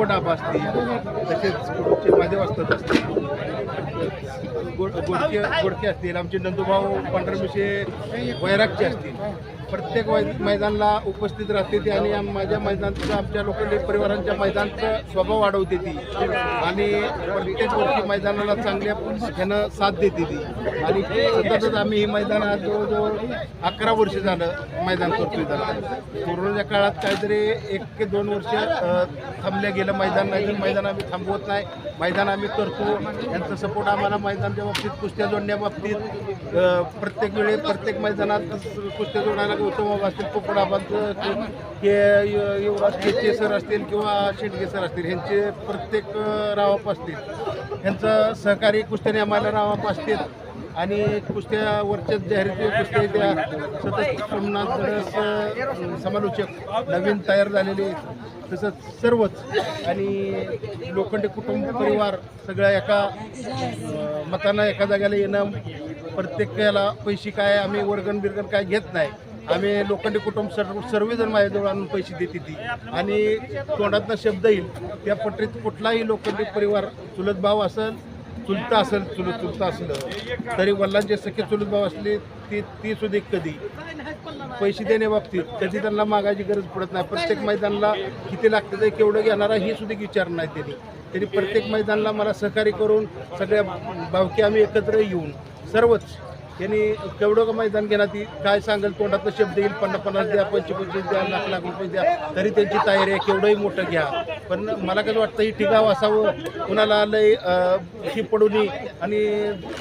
असतील पोपटाप असतील तसेच कुठचे महादेव असतात असतील. गोड गोडके गोडके असतील आमचे नंदूभाऊ पांढरमिशे वैरागचे असतील. प्रत्येक वै- मैदानाला उपस्थित राहते ती आणि माझ्या मैदानचं आमच्या लोकांनी परिवारांच्या मैदानचा स्वभाव वाढवते ती. आणि प्रत्येक वर्षी मैदानाला चांगल्या ह्यानं साथ देते ती. आणि सततच आम्ही ही मैदान आज जवळजवळ अकरा वर्ष झालं मैदान करतोय त्याला. कोरोनाच्या काळात काहीतरी एक ते दोन वर्ष थांबल्या गेलं मैदान नाही मैदान आम्ही थांबवत नाही. मैदान आम्ही करतो. यांचा सपोर्ट आम्हाला मैदानाच्या बाबतीत कुस्त्या जोडण्याबाबतीत प्रत्येक वेळी प्रत्येक मैदानात कुस्त्या जोडायला गौतम असतील पोपडाबांचं हे युवराज केचे सर असतील किंवा शेटगे सर असतील ह्यांचे प्रत्येक रावाप असतील. ह्यांचं सहकारी कुस्त्याने आम्हाला रावाप असतील. आणि कुस्त्या वरच्या जाहिराती कुस्त्या त्या सतत सोमनाथ समालोचक नवीन तयार झालेले तसंच सर्वच आणि लोखंडी कुटुंब परिवार सगळ्या एका मतांना एका जागेला येणं प्रत्येकाला पैसे काय आम्ही वर्गण बिरगण काय घेत नाही. आम्ही लोखंडी कुटुंब सर्व सर्वजण माझ्याजवळ आणून पैसे देते ती. आणि तोंडातनं शब्द येईल त्या पटरीत कुठलाही लोखंडी परिवार चुलत भाव असेल चुलता असेल चुलत चुलता असलं. तरी वडिलांचे सख्खे चुलत भाव असले ती ती सुद्धा कधी? पैसे देण्याबाबतीत कधी त्यांना मागायची गरज पडत नाही. प्रत्येक मैदानाला किती लागतं ते केवढं घेणारा हे सुद्धा विचार नाही त्यांनी. त्यांनी प्रत्येक मैदानाला मला सहकार्य करून सगळ्या भावकी आम्ही एकत्र येऊन सर्वच यांनी केवढं का मैदान घेणार? ती काय सांगेल? तोंडातलं शब्द येईल. पन्नास पन्नास द्या पंचवीस द्या लाख लाख रुपये द्या. तरी त्यांची तयारी आहे. केवढंही मोठं घ्या. पण मला कसं वाटतं ही ठिकाव असावं. कुणाला लय ही पडू नये. आणि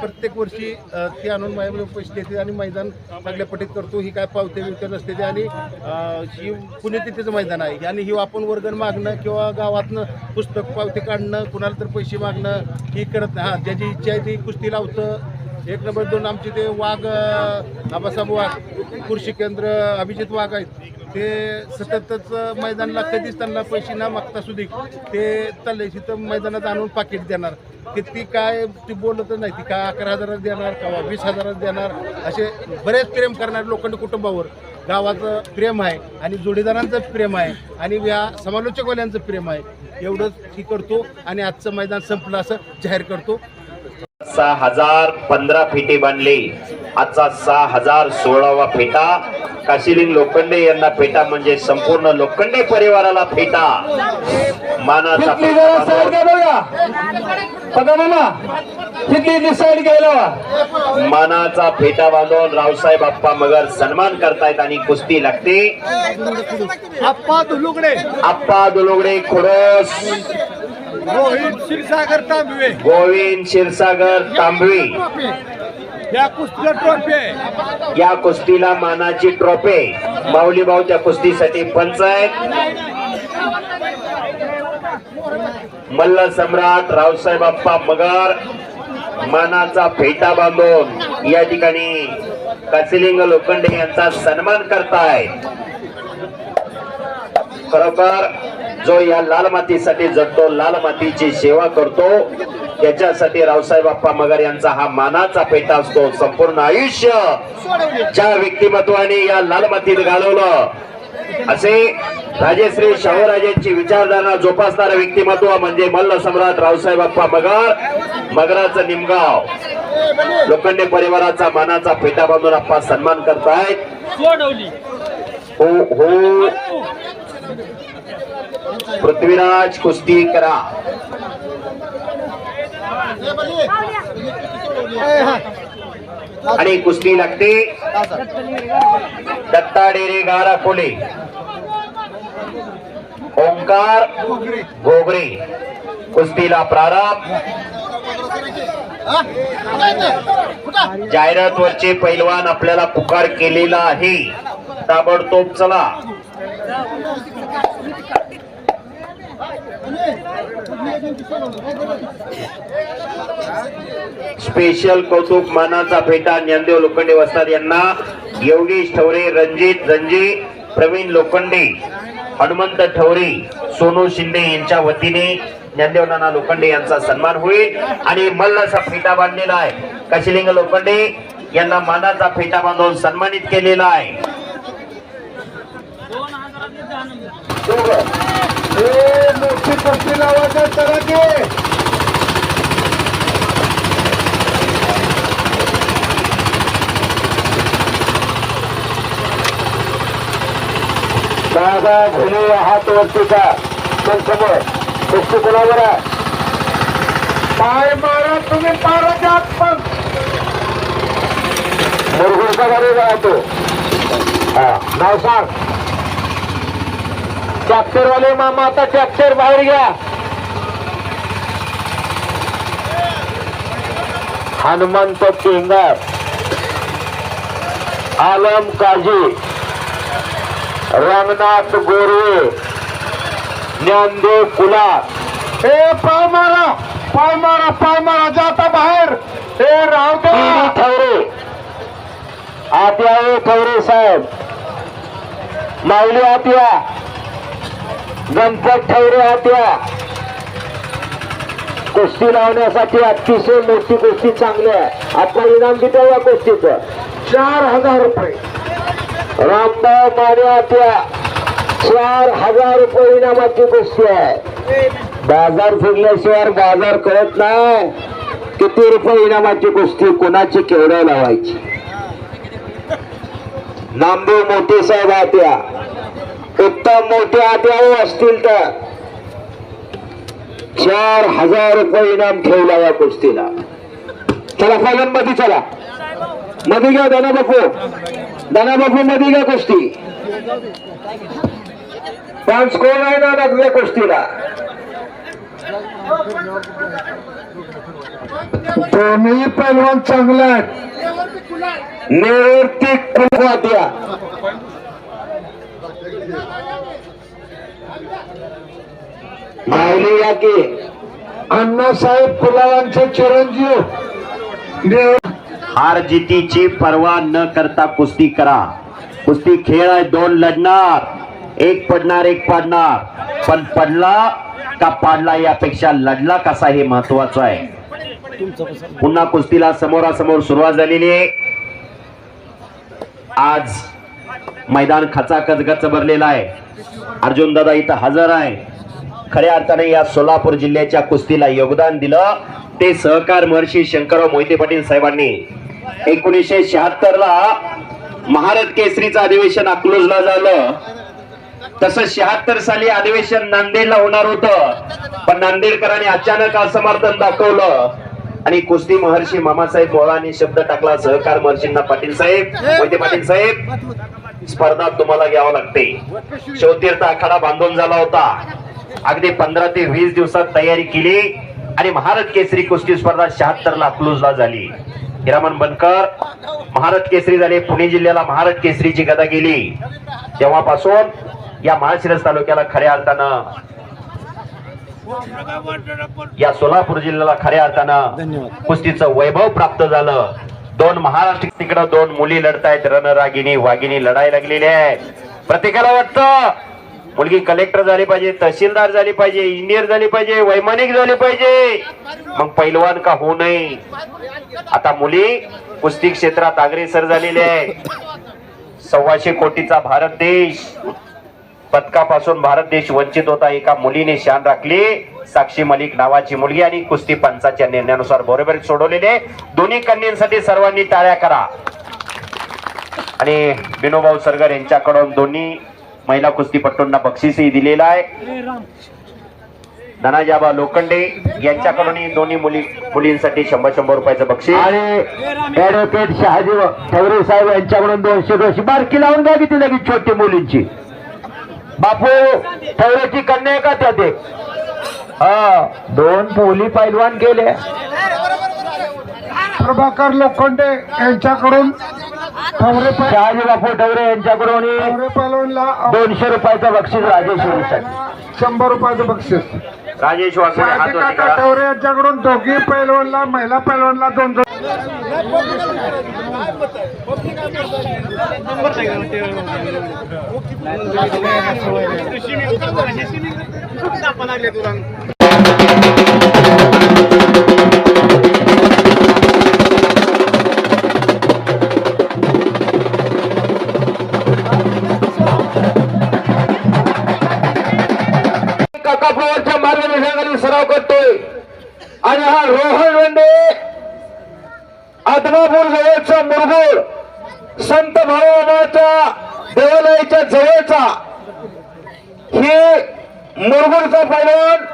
प्रत्येक वर्षी ते ती आणून माझ्यामध्ये पैसे देते आणि मैदान चांगल्या पटीत करतो. ही काय पावते बिवते नसते ते. आणि ही ही पुण्यतिथीचं मैदान आहे. आणि ही आपण वर्गण मागणं किंवा गावातनं पुस्तक पावती काढणं कुणाला तर पैसे मागणं ही करत नाही. हां ज्याची इच्छा आहे ती कुस्ती लावतं. एक नंबर दोन आमचे ते वाघ आबासाहेब वाघ कृषी केंद्र अभिजित वाघ आहेत. ते सततच मैदानाला कधीच त्यांना पैसे न मागता सुधी ते चालले तिथं मैदानात आणून पाकिट देणार. की ती काय ती बोलत नाही ती काय अकरा हजारात देणार का वीस हजारात देणार असे बरेच प्रेम करणारे लोखंड कुटुंबावर. गावाचं प्रेम आहे आणि जोडीदारांचं प्रेम आहे आणि या समालोचकवाल्यांचं प्रेम आहे. एवढंच ही करतो आणि आजचं मैदान संपलं असं जाहीर करतो. सहा हजार पंधरा फेटे बांधले आजचा सहा हजार सोळावा फेटा. काशिलिंग लोखंडे यांना फेटा म्हणजे संपूर्ण लोखंडे परिवाराला फेटा. मानाचा फेटा बांधून रावसाहेब आप्पा मगर सन्मान करतायत आणि कुस्ती लागते. आप्पा दुलुगडे. आप्पा दुलोगडे खोडस. रोहित क्षीरसागर तांबवे. गोविंद क्षीरसागर तांबवी. या कुस्तीला ट्रॉफी आहे. या कुस्तीला मानाची ट्रॉफी माऊली भाऊ त्या कुस्तीसाठी पंच आहेत. मल्ल सम्राट रावसाहेब आप्पा मगर मानाचा फेटा बांधून या ठिकाणी कसिलिंग लोखंडे यांचा सन्मान करताय खरोखर जो या लाल मातीसाठी जगतो लाल मातीची सेवा करतो त्याच्यासाठी रावसाहेब बाप्पा मगर यांचा हा मानाचा पेटा असतो संपूर्ण आयुष्य ज्या व्यक्तिमत्वाने या लाल मातीत घालवलं. असे राजेश्री शाहूराजेंची विचारधारणा जोपासणारं व्यक्तिमत्व म्हणजे मल्ल सम्राट रावसाहेब बाप्पा मगर मगराचं निमगाव. लोखंडे परिवाराचा मानाचा पेटा बांधून आप्पा सन्मान करतायत. हो हो पृथ्वीराज कुस्ती करा. आणि कुस्ती लागते. दत्ता डेरे गारा कोले. ओंकार गोगरे कुस्तीला प्रारंभ. जाहिरातवरचे पैलवान आपल्याला पुकार केलेला आहे. ताबडतोब चला. स्पेशल कौतुक मानाचा फेटा ज्ञानदेव लोखंडे वस्ताद यांना योगेश ठवरे रणजित रंजे प्रवीण लोखंडे हनुमंत ठवरे सोनू शिंदे यांच्या वतीने ज्ञानदेव नाना लोखंडे यांचा सन्मान होईल. आणि मल्लाचा फेटा बांधलेला आहे. कशिलिंग लोखंडे यांना मानाचा फेटा बांधून सन्मानित केलेला आहे. दोघं. वर्षी लावायचा चला की. दादा घुले हात वरतीचा पण समोर. कुस्ती कोणावर आहे? पाय मारा तुम्ही पाराच्या आत पण. मुरगुडचा गाडी राहतो हा नाव सांग. ट्रॅक्टरवाले मामा आता ट्रॅक्टर बाहेर घ्या. हनुमंत टिंगर आलम काजी रंगनाथ गोरवे ज्ञानदेव कुलार. ए पाय मारा पाय मारा पाय मारा जाता बाहेर. ए राव ठवरे आत्या ए ठवरे साहेब. माऊली आत्या गणपत ठवरे आत्या. कुस्ती लावण्यासाठी अतिशय मोठी कुस्ती चांगली आहे. आपण इनाम किती या कुस्तीचं? चार हजार रुपये. रामभाऊ माने आत्या. चार हजार रुपये इनामाची कुस्ती आहे. बाजार फिरल्याशिवाय बाजार कळत नाही. किती रुपये इनामाची कुस्ती कोणाची केवढ्या लावायची? नामदेव मोठे साहेब आत्या. उत्तम मोठे आत्या हो असतील तर चार हजार रुपये इनाम ठेवला या कुस्तीला. चला फायनलमध्ये चला. मध्ये घ्या दाना बापू. दाना बापू मध्ये घ्या कुस्ती. पाच कोण आहे ना लागल्या कुस्तीला. दोन्ही पैलवान चांगला आहेत. निवृत्ती कुलवाद्या लावले या की. अण्णासाहेब कुलावांचे चिरंजीव. हार जितीची पर्वा न करता कुस्ती करा. कुस्ती खेळ आहे दोन लढणार. एक पडणार एक पाडणार. पण पडला का पाडला यापेक्षा लढला कसा हे महत्वाचं आहे. पुन्हा कुस्तीला समोरासमोर सुरुवात झालेली आहे. आज मैदान खचाखच गच भरलेला आहे. अर्जुन दादा इथं हजर आहे. खऱ्या अर्थाने या सोलापूर जिल्ह्याच्या कुस्तीला योगदान दिलं. ते सहकार महर्षी शंकरराव मोहिते पाटील साहेबांनी. एकोणीसशे शहात्तर ला महारत केसरीचं अधिवेशन अकलूजला झालं. तसं शहात्तर साली अधिवेशन नांदेडला होणार होतं. पण नांदेडकरांनी अचानक असमर्थन दाखवलं. आणि कुस्ती महर्षी मामासाहेब मोळांनी शब्द टाकला सहकार महर्षींना पाटील साहेब मोहिते पाटील साहेब. स्पर्धा तुम्हाला घ्यावं लागते. शिवतीर्थ आखाडा बांधून झाला होता. अगदी पंधरा ते वीस दिवसात तयारी केली आणि महारत केसरी कुस्ती स्पर्धा शहात्तर ला अकलूजला झाली. हिरामन बनकर महारत केसरी झाले पुणे जिल्ह्याला महारत केसरीची गदा गेली. तेव्हापासून या माळशिरस तालुक्याला खऱ्या अर्थानं या सोलापूर जिल्ह्याला खऱ्या अर्थानं कुस्तीचं वैभव प्राप्त झालं. दोन महाराष्ट्र तिकडं दोन मुली लढतायत. रणरागिनी वागिनी लढाई लागलेली आहे प्रत्येकाला वाटतं मुलगी कलेक्टर झाली पाहिजे तहसीलदार झाली पाहिजे इंजिनियर झाली पाहिजे वैमानिक झाली पाहिजे. मग पैलवान का होऊ नये? आता मुली कुस्ती क्षेत्रात अग्रेसर झालेले आहे. सव्वाशे कोटीचा भारत देश. पदकापासून भारत देश वंचित होता. एका मुलीने शान राखली. साक्षी मलिक नावाची मुलगी आणि कुस्ती पंचाच्या निर्णयानुसार बरोबर सोडवलेले दोन्ही कन्यांसाठी सर्वांनी टाळ्या करा. आणि विनोभाऊ सरगर यांच्याकडून दोन्ही महिला कुस्तीपटूंना बक्षीसही दिलेलं आहे. धनाजाबा लोखंडे यांच्याकडून दोन्ही मुली मुलींसाठी शंभर शंभर रुपयाचं बक्षीस. आणि ऍडव्होकेट शहाजी ठवरे साहेब यांच्याकडून दोनशे दोनशे बारकी लावून द्या किती लगेच छोटी मुलींची. बापू ठवरेची कन्या आहे का त्या ते हा दोन मुली पैलवान केले प्रभाकर लोखंडे यांच्याकडून शहाजी बापू ठवरे यांच्याकडून दोनशे रुपयाचं बक्षीस राजेश शंभर रुपयाचं बक्षीस. राजेश ठवरे यांच्याकडून दोघी पैलवानला महिला पैलवानला दोन दोन हा रोहन वेंडे. आदमापूर जवळचा मुरगुड. संत भावाच्या देवालयाच्या जवळचा. हे मुरगुडचा पैलवान.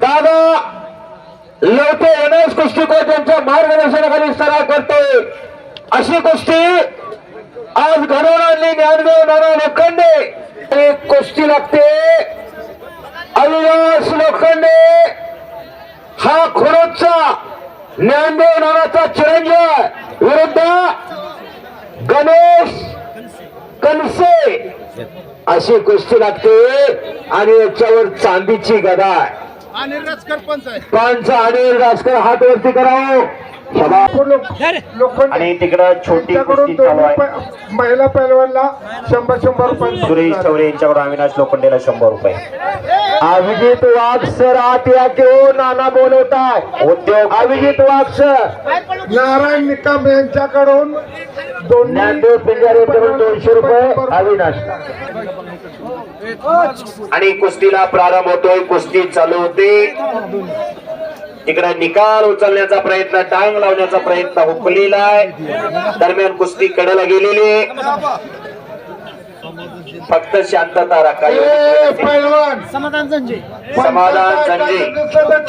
दादा लवटे एनएस कुस्तीकोट यांच्या मार्गदर्शनाखाली सराव करते. अशी कुस्ती आज घडवून आणली ज्ञानदेव नाना लोखंडे. कुस्ती लागते. अविनाश लोखंडे. हा खोडचा ज्ञानदेव नानाचा चिरंजीव. विरुद्ध गणेश कनसे अशी कुस्ती लागते आणि याच्यावर चांदीची गदा आहे. आणि राजकर पंच आहे. पांचा अनिल राजकर हात वरती करावं सभा लोखंड आणि तिकडं छोटी कुस्ती चालू आहे. महिला पैलवानला शंभर शंभर सुरेश रुपये ठवरे यांच्याकडून अविनाश लोखंडेला शंभर रुपये. अभिजित वाघ सर आत या घेऊन नाना बोलवताय. उद्योग अभिजित वाघ सर नारायण निकम यांच्याकडून ज्ञानदेव पिंजारे दोनशे रुपये अविनाश. आणि कुस्तीला प्रारंभ होतोय. कुस्ती चालू होते. तिकडे निकाल उचलण्याचा प्रयत्न टांग लावण्याचा प्रयत्न हुकलेला आहे. दरम्यान कुस्ती कडेला गेलेली आहे. फक्त शांतता राखा समाधान संजय. समाधान संजय.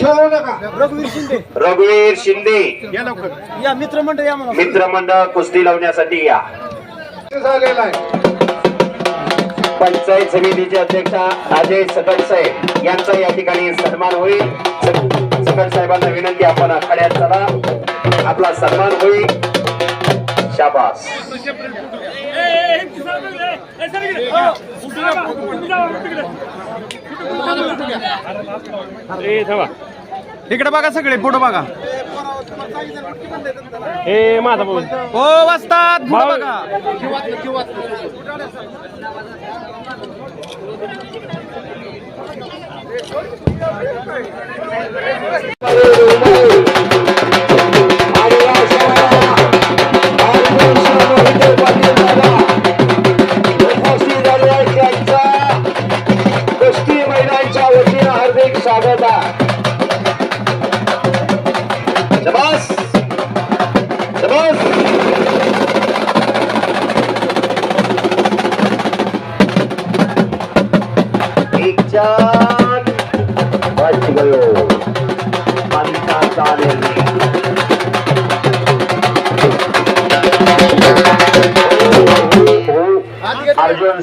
खेळू नका. रघुवीर शिंदे. रघुवीर शिंदे. या लवकर. या मित्रमंडळ या मित्रमंडळ कुस्ती लावण्यासाठी या. झालेला आहे. पंचायत समितीचे अध्यक्ष अजय सकट साहेब यांचा या ठिकाणी सन्मान होईल. सक- सकट साहेबांना विनंती आपण आखाड्यात चला. आपला सन्मान होईल. शाबास. इकडे बघा सगळे पुढे बघा. ए माझा भाऊ. हो वाजतात बघा.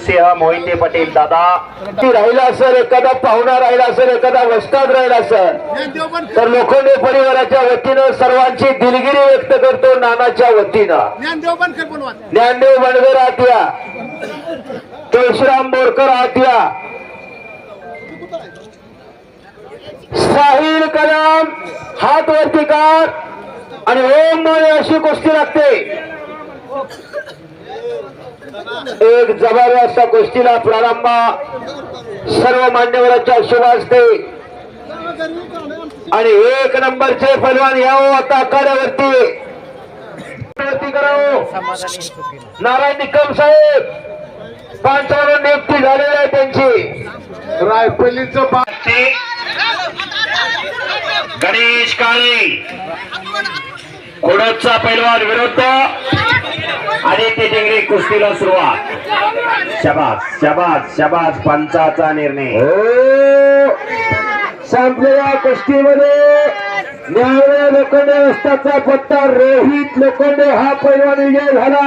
सिंह मोहिते पटेल दादा. ती राहिला सर एखादा पाहुणा राहिला सर एखादा वस्ताद राहिला सर तर लोखंडे परिवाराच्या वतीनं सर्वांची दिलगिरी व्यक्त करतो नानाच्या वतीनं. ज्ञानदेव बनगर आत्या तुळशीराम बोरकर आत्या साहिल कलाम हात वरती कार आणि ओम मोरे अशी कुस्ती लागते. एक जबरदस्त कुस्तीला प्रारंभ सर्व मान्यवरांच्या शुभ असते आणि एक नंबरचे पैलवान यावं आता आखाड्यावरती वरती करावं. नारायण निकम साहेब पांचावर नियुक्ती झालेली आहे त्यांची. रायफलीचं गणेश काळे खोडदचा पैलवान विरुद्ध. आदित्य टिंगरे कुस्तीला सुरुवात. शबाज शबाज शबाज पंचाचा निर्णय. हो. संपलेल्या कुस्तीमध्ये न्यायालय लोखंडे रस्त्याचा पत्ता रोहित लोखंडे हा पैलवान विजय झाला.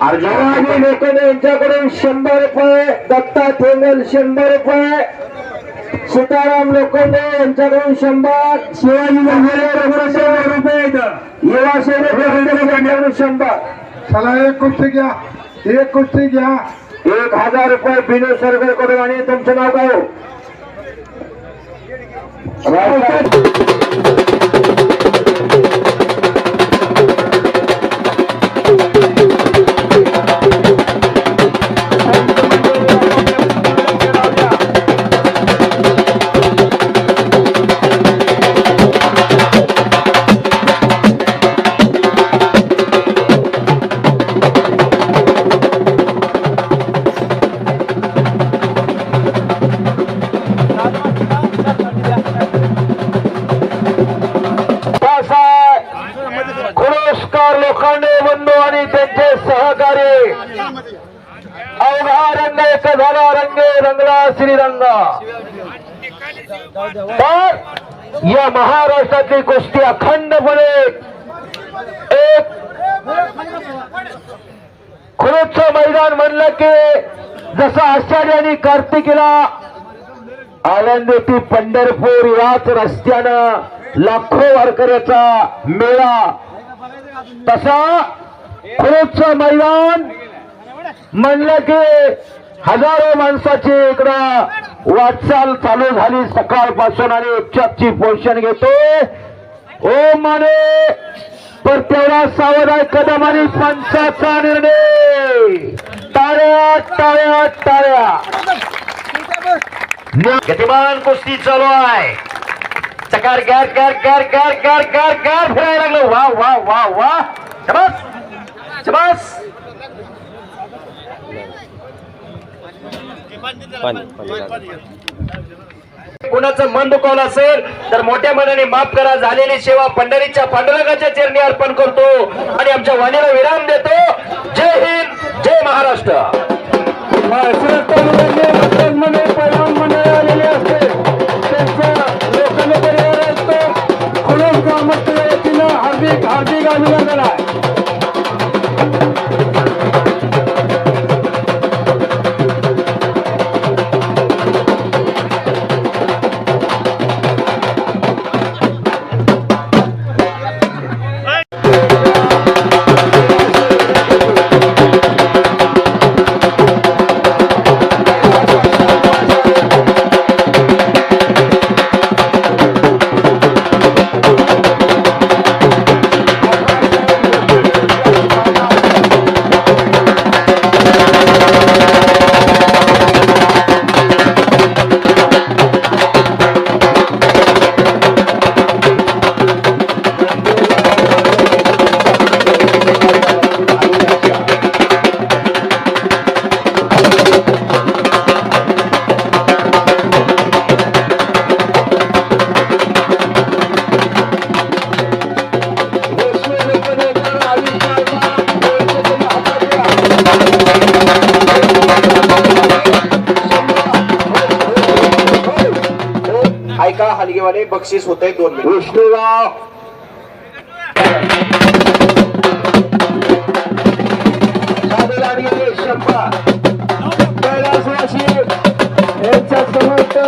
अर्जुनाजी लोखंडे यांच्याकडून शंभर रुपये दत्ता थेंगल शंभर रुपये सीताराम लोखंडे यांच्याकडून शंभर शिवाजी युवा सेनेकडे यांच्याकडून शंभर. चला एक कुस्ती घ्या. एक कुस्ती घ्या. एक हजार रुपये बिनो सरकार करून आणि तुमचं नाव काय तर या महाराष्ट्रातली कुस्ती अखंडपणे एक खुरुचं मैदान म्हणलं की जसं आषाढी कार्तिकीला आनंदी ती पंढरपूर याच रस्त्यानं लाखो वारकऱ्याचा मेळा. तसा खुरुपचं मैदान म्हणलं की हजारो माणसाची इकडं वाटचाल चालू झाली सकाळपासून आणि उच्चाची पोषण घेतो. ओ माने. पर तेवढा सावधान कदम आणि पंचाचा निर्णय. टाळ्या टाळ्या टाळ्या. गतिमान कुस्ती चालू आहे. चकार गार गार गार गार गार गार गार फिरायला लागलो. वा वा वा वा. शबास. शबास. कुणाचं मन दुखावलं असेल तर मोठ्या मनाने माफ करा. झालेली सेवा पंढरीच्या पांडुरंगाच्या चरणी अर्पण करतो आणि आमच्या वाणीला विराम देतो. जय हिंद जय महाराष्ट्र. हार्दिक हार्दिक अभिनंदन आहे. ऐका हलगेवाले? बक्षीस होते दोन विष्णुराव यांच्या समर्थ